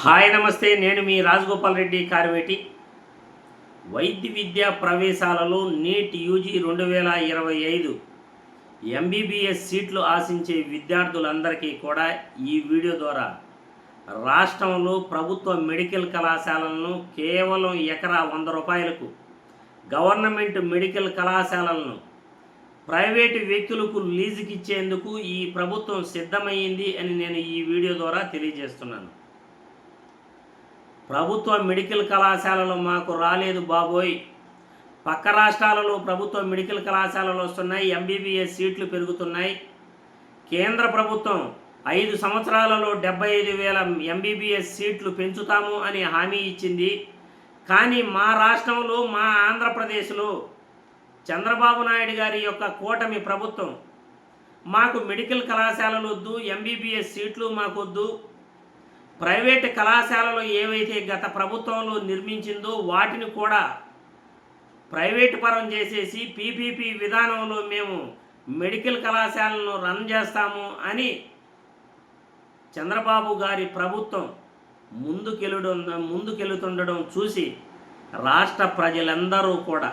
Hi నమస్తే నేను మీ రాజగోపాల్ రెడ్డి కార్వేటి. వైద్య విద్యా ప్రవేశాలలో నీట్ యూజీ రెండు వేల ఇరవై ఐదు ఎంబీబీఎస్ సీట్లు ఆశించే విద్యార్థులందరికీ కూడా ఈ వీడియో ద్వారా రాష్ట్రంలో ప్రభుత్వ మెడికల్ కళాశాలలను కేవలం ఎకరా వంద రూపాయలకు గవర్నమెంట్ మెడికల్ కళాశాలలను ప్రైవేటు వ్యక్తులకు లీజుకి ఇచ్చేందుకు ఈ ప్రభుత్వం సిద్ధమైంది అని నేను ఈ వీడియో ద్వారా తెలియజేస్తున్నాను. ప్రభుత్వ మెడికల్ కళాశాలలు మాకు రాలేదు బాబోయ్. పక్క రాష్ట్రాలలో ప్రభుత్వ మెడికల్ కళాశాలలు వస్తున్నాయి ఎంబీబీఎస్ సీట్లు పెరుగుతున్నాయి. కేంద్ర ప్రభుత్వం ఐదు సంవత్సరాలలో డెబ్బై ఐదు వేల ఎంబీబీఎస్ సీట్లు పెంచుతాము అని హామీ ఇచ్చింది. కానీ మా రాష్ట్రంలో మా ఆంధ్రప్రదేశ్లో చంద్రబాబు నాయుడు గారి యొక్క కూటమి ప్రభుత్వం మాకు మెడికల్ కళాశాలలు వద్దు ఎంబీబీఎస్ సీట్లు మాకొద్దు. ప్రైవేట్ కళాశాలలు ఏవైతే గత ప్రభుత్వంలో నిర్మించిందో వాటిని కూడా ప్రైవేట్ పరం చేసేసి పీపీపీ విధానంలో మేము మెడికల్ కళాశాలను రన్ చేస్తాము అని చంద్రబాబు గారి ప్రభుత్వం ముందుకెళ్ళడం ముందుకెళ్తుండడం చూసి రాష్ట్ర ప్రజలందరూ కూడా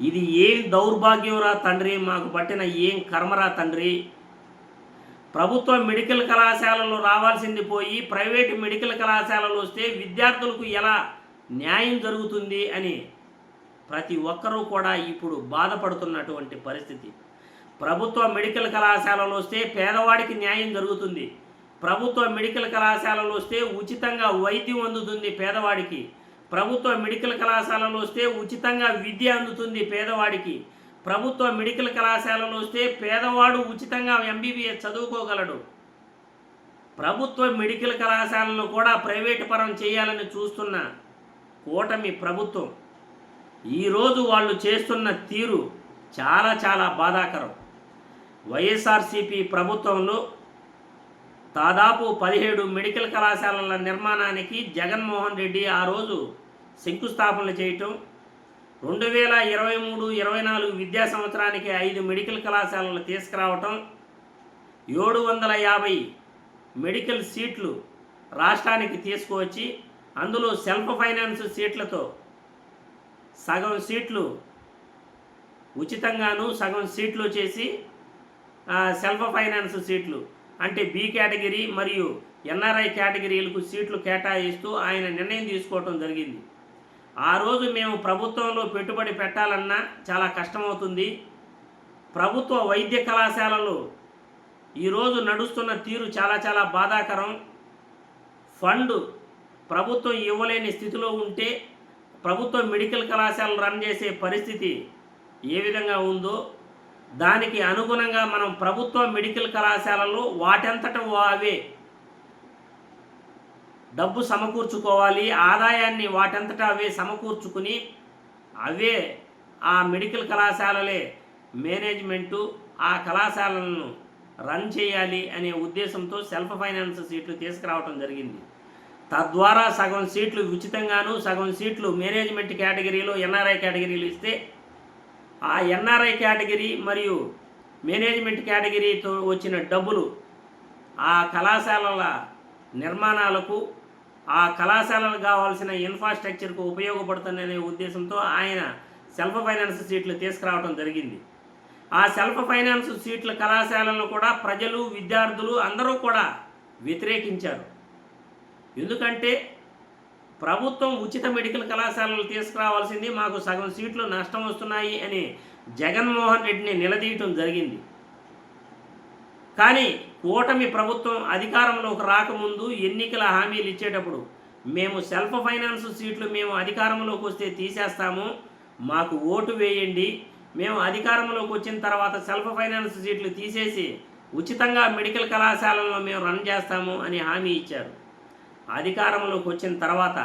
ఇది ఏం దౌర్భాగ్యంరా తండ్రి మాకు పట్టిన ఏం కర్మరా తండ్రి? ప్రభుత్వ మెడికల్ కళాశాలలు రావాల్సింది పోయి ప్రైవేటు మెడికల్ కళాశాలలు వస్తే విద్యార్థులకు ఎలా న్యాయం జరుగుతుంది అని ప్రతి ఒక్కరూ కూడా ఇప్పుడు బాధపడుతున్నటువంటి పరిస్థితి. ప్రభుత్వ మెడికల్ కళాశాలలు వస్తే పేదవాడికి న్యాయం జరుగుతుంది. ప్రభుత్వ మెడికల్ కళాశాలలు వస్తే ఉచితంగా వైద్యం అందుతుంది పేదవాడికి. ప్రభుత్వ మెడికల్ కళాశాలలు వస్తే ఉచితంగా విద్య అందుతుంది పేదవాడికి. ప్రభుత్వ మెడికల్ కళాశాలలు వస్తే పేదవాడు ఉచితంగా ఎంబీబీఎస్ చదువుకోగలడు. ప్రభుత్వ మెడికల్ కళాశాలను కూడా ప్రైవేటు పరం చేయాలని చూస్తున్న కూటమి ప్రభుత్వం ఈరోజు వాళ్ళు చేస్తున్న తీరు చాలా చాలా బాధాకరం. వైఎస్ఆర్సిపి ప్రభుత్వంలో దాదాపు పదిహేడు మెడికల్ కళాశాలల నిర్మాణానికి జగన్మోహన్ రెడ్డి ఆ రోజు శంకుస్థాపనలు చేయటం రెండు వేల ఇరవై మూడు ఇరవై నాలుగు విద్యా సంవత్సరానికి ఐదు మెడికల్ కళాశాలలు తీసుకురావటం ఏడు వందల యాభై మెడికల్ సీట్లు రాష్ట్రానికి తీసుకువచ్చి అందులో సెల్ఫ్ ఫైనాన్స్ సీట్లతో సగం సీట్లు ఉచితంగాను సగం సీట్లు చేసి సెల్ఫ్ ఫైనాన్స్ సీట్లు. అంటే బి కేటగిరీ మరియు ఎన్ఆర్ఐ కేటగిరీలకు సీట్లు కేటాయిస్తూ ఆయన నిర్ణయం తీసుకోవటం జరిగింది. ఆ రోజు మేము ప్రభుత్వంలో పెట్టుబడి పెట్టాలన్నా చాలా కష్టమవుతుంది. ప్రభుత్వ వైద్య కళాశాలలు ఈరోజు నడుస్తున్న తీరు చాలా చాలా బాధాకరం. ఫండ్ ప్రభుత్వం ఇవ్వలేని స్థితిలో ఉంటే ప్రభుత్వ మెడికల్ కళాశాలలు రన్ చేసే పరిస్థితి ఏ విధంగా ఉందో దానికి అనుగుణంగా మనం ప్రభుత్వ మెడికల్ కళాశాలలు వాటంతట అవే డబ్బు సమకూర్చుకోవాలి ఆదాయాన్ని వాటంతటా అవే సమకూర్చుకుని అవే ఆ మెడికల్ కళాశాలలే మేనేజ్మెంటు ఆ కళాశాలలను రన్ చేయాలి అనే ఉద్దేశంతో సెల్ఫ్ ఫైనాన్స్ సీట్లు తీసుకురావడం జరిగింది. తద్వారా సగం సీట్లు ఉచితంగాను సగం సీట్లు మేనేజ్మెంట్ కేటగిరీలో ఎన్ఆర్ఐ కేటగిరీలు ఇస్తే ఆ ఎన్ఆర్ఐ కేటగిరీ మరియు మేనేజ్మెంట్ కేటగిరీతో వచ్చిన డబ్బులు ఆ కళాశాలల నిర్మాణాలకు ఆ కళాశాలకు కావాల్సిన ఇన్ఫ్రాస్ట్రక్చర్కు ఉపయోగపడుతుందనే ఉద్దేశంతో ఆయన సెల్ఫ్ ఫైనాన్స్ సీట్లు తీసుకురావడం జరిగింది. ఆ సెల్ఫ్ ఫైనాన్స్ సీట్ల కళాశాలను కూడా ప్రజలు విద్యార్థులు అందరూ కూడా వ్యతిరేకించారు. ఎందుకంటే ప్రభుత్వం ఉచిత మెడికల్ కళాశాలలు తీసుకురావాల్సింది మాకు సగం సీట్లు నష్టం వస్తున్నాయి అని జగన్మోహన్ రెడ్డిని నిలదీయటం జరిగింది. కానీ కూటమి ప్రభుత్వం అధికారంలోకి రాకముందు ఎన్నికల హామీలు ఇచ్చేటప్పుడు మేము సెల్ఫ్ ఫైనాన్స్ సీట్లు మేము అధికారంలోకి వస్తే తీసేస్తాము మాకు ఓటు వేయండి. మేము అధికారంలోకి వచ్చిన తర్వాత సెల్ఫ్ ఫైనాన్స్ సీట్లు తీసేసి ఉచితంగా మెడికల్ కళాశాలలో మేము రన్ చేస్తాము అని హామీ ఇచ్చారు. అధికారంలోకి వచ్చిన తర్వాత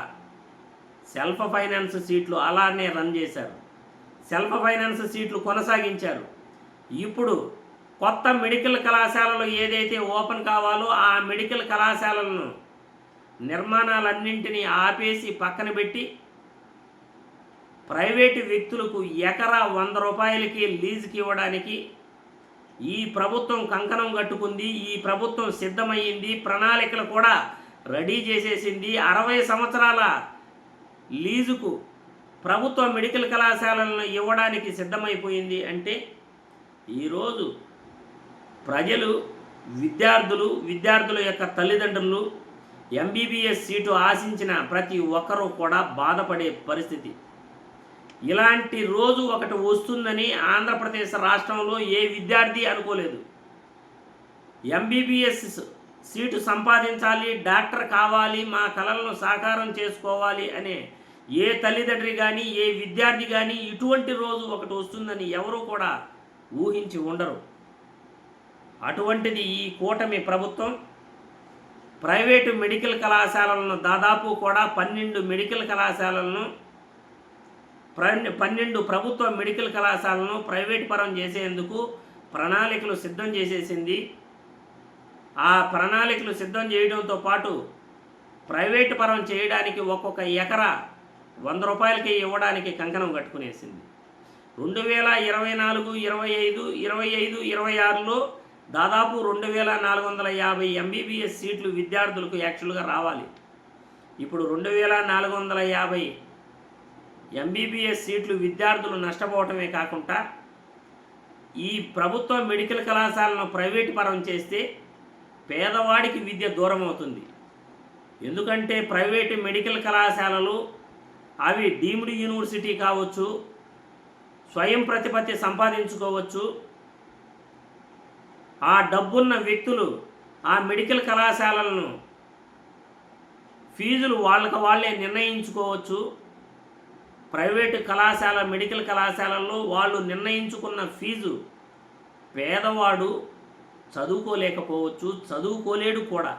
సెల్ఫ్ ఫైనాన్స్ సీట్లు అలానే రన్ చేశారు. సెల్ఫ్ ఫైనాన్స్ సీట్లు కొనసాగించారు. ఇప్పుడు కొత్త మెడికల్ కళాశాలలు ఏదైతే ఓపెన్ కావాలో ఆ మెడికల్ కళాశాలలను నిర్మాణాలన్నింటినీ ఆపేసి పక్కన పెట్టి ప్రైవేటు వ్యక్తులకు ఎకరా వంద రూపాయలకి లీజుకి ఇవ్వడానికి ఈ ప్రభుత్వం కంకణం కట్టుకుంది ఈ ప్రభుత్వం సిద్ధమయ్యింది ప్రణాళికలు కూడా రెడీ చేసేసింది. అరవై సంవత్సరాల లీజుకు ప్రభుత్వ మెడికల్ కళాశాలలను ఇవ్వడానికి సిద్ధమైపోయింది అంటే ఈరోజు ప్రజలు విద్యార్థులు విద్యార్థుల యొక్క తల్లిదండ్రులు ఎంబీబీఎస్ సీటు ఆశించిన ప్రతి ఒక్కరూ కూడా బాధపడే పరిస్థితి. ఇలాంటి రోజు ఒకటి వస్తుందని ఆంధ్రప్రదేశ్ రాష్ట్రంలో ఏ విద్యార్థి అనుకోలేదు. ఎంబీబీఎస్ సీటు సంపాదించాలి డాక్టర్ కావాలి మా కళలను సాకారం చేసుకోవాలి అనే ఏ తల్లిదండ్రి కానీ ఏ విద్యార్థి కానీ ఇటువంటి రోజు ఒకటి వస్తుందని ఎవరూ కూడా ఊహించి ఉండరు. అటువంటిది ఈ కూటమి ప్రభుత్వం ప్రైవేటు మెడికల్ కళాశాలలను దాదాపు కూడా పన్నెండు మెడికల్ కళాశాలలను పన్నెండు ప్రభుత్వ మెడికల్ కళాశాలను ప్రైవేట్ పరం చేసేందుకు ప్రణాళికలు సిద్ధం చేసేసింది. ఆ ప్రణాళికలు సిద్ధం చేయడంతో పాటు ప్రైవేట్ పరం చేయడానికి ఒక్కొక్క ఎకరా వంద రూపాయలకి ఇవ్వడానికి కంకణం కట్టుకునేసింది. రెండు వేల ఇరవై నాలుగు ఇరవై ఐదు ఇరవై ఐదు ఇరవై ఆరులో దాదాపు రెండు వేల నాలుగు వందల యాభై ఎంబీబీఎస్ సీట్లు విద్యార్థులకు యాక్చువల్గా రావాలి. ఇప్పుడు రెండు వేల నాలుగు వందల యాభై ఎంబీబీఎస్ సీట్లు విద్యార్థులు నష్టపోవటమే కాకుండా ఈ ప్రభుత్వ మెడికల్ కళాశాలను ప్రైవేట్ పరం చేస్తే పేదవాడికి విద్య దూరం అవుతుంది. ఎందుకంటే ప్రైవేటు మెడికల్ కళాశాలలు అవి డీమ్డ్ యూనివర్సిటీ కావచ్చు స్వయం ప్రతిపత్తి సంపాదించుకోవచ్చు ఆ డబ్బున్న వ్యక్తులు ఆ మెడికల్ కళాశాలలను ఫీజులు వాళ్ళకి వాళ్ళే నిర్ణయించుకోవచ్చు. ప్రైవేటు కళాశాల మెడికల్ కళాశాలల్లో వాళ్ళు నిర్ణయించుకున్న ఫీజు పేదవాడు చదువుకోలేకపోవచ్చు చదువుకోలేడు కూడా.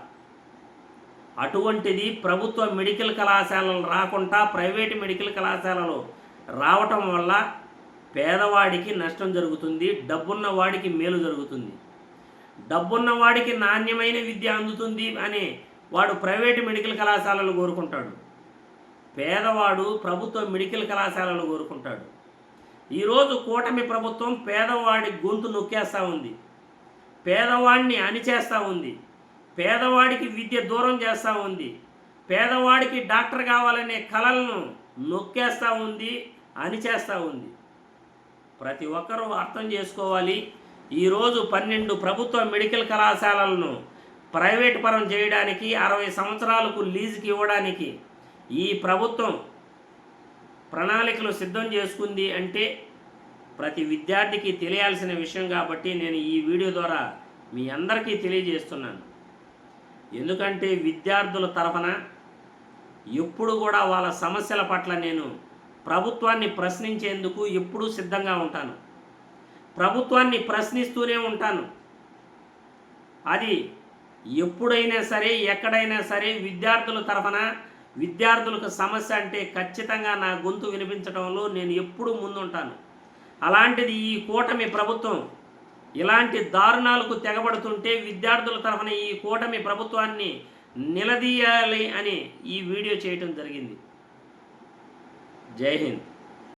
అటువంటిది ప్రభుత్వ మెడికల్ కళాశాలలు రాకుండా ప్రైవేటు మెడికల్ కళాశాలలు రావటం వల్ల పేదవాడికి నష్టం జరుగుతుంది డబ్బున్న వాడికి మేలు జరుగుతుంది. డబ్బున్న వాడికి నాణ్యమైన విద్య అందుతుంది అని వాడు ప్రైవేటు మెడికల్ కళాశాలలు కోరుకుంటాడు. పేదవాడు ప్రభుత్వ మెడికల్ కళాశాలలు కోరుకుంటాడు. ఈరోజు కూటమి ప్రభుత్వం పేదవాడి గొంతు నొక్కేస్తూ ఉంది. పేదవాడిని అణిచేస్తూ ఉంది. పేదవాడికి విద్య దూరం చేస్తూ ఉంది. పేదవాడికి డాక్టర్ కావాలనే కలలను నొక్కేస్తూ ఉంది అణిచేస్తూ ఉంది. ప్రతి ఒక్కరూ అర్థం చేసుకోవాలి. ఈరోజు పన్నెండు ప్రభుత్వ మెడికల్ కళాశాలలను ప్రైవేట్ పరం చేయడానికి అరవై సంవత్సరాలకు లీజుకి ఇవ్వడానికి ఈ ప్రభుత్వం ప్రణాళికలు సిద్ధం చేసుకుంది అంటే ప్రతి విద్యార్థికి తెలియాల్సిన విషయం కాబట్టి నేను ఈ వీడియో ద్వారా మీ అందరికీ తెలియజేస్తున్నాను. ఎందుకంటే విద్యార్థుల తరఫున ఎప్పుడు కూడా వాళ్ళ సమస్యల పట్ల నేను ప్రభుత్వాన్ని ప్రశ్నించేందుకు ఎప్పుడూ సిద్ధంగా ఉంటాను. ప్రభుత్వాన్ని ప్రశ్నిస్తూనే ఉంటాను. అది ఎప్పుడైనా సరే ఎక్కడైనా సరే విద్యార్థుల తరఫున విద్యార్థులకు సమస్య అంటే ఖచ్చితంగా నా గొంతు వినిపించడంలో నేను ఎప్పుడూ ముందుంటాను. అలాంటిది ఈ కూటమి ప్రభుత్వం ఇలాంటి దారుణాలకు తెగబడుతుంటే విద్యార్థుల తరఫున ఈ కూటమి ప్రభుత్వాన్ని నిలదీయాలి అని ఈ వీడియో చేయటం జరిగింది. జై హింద్.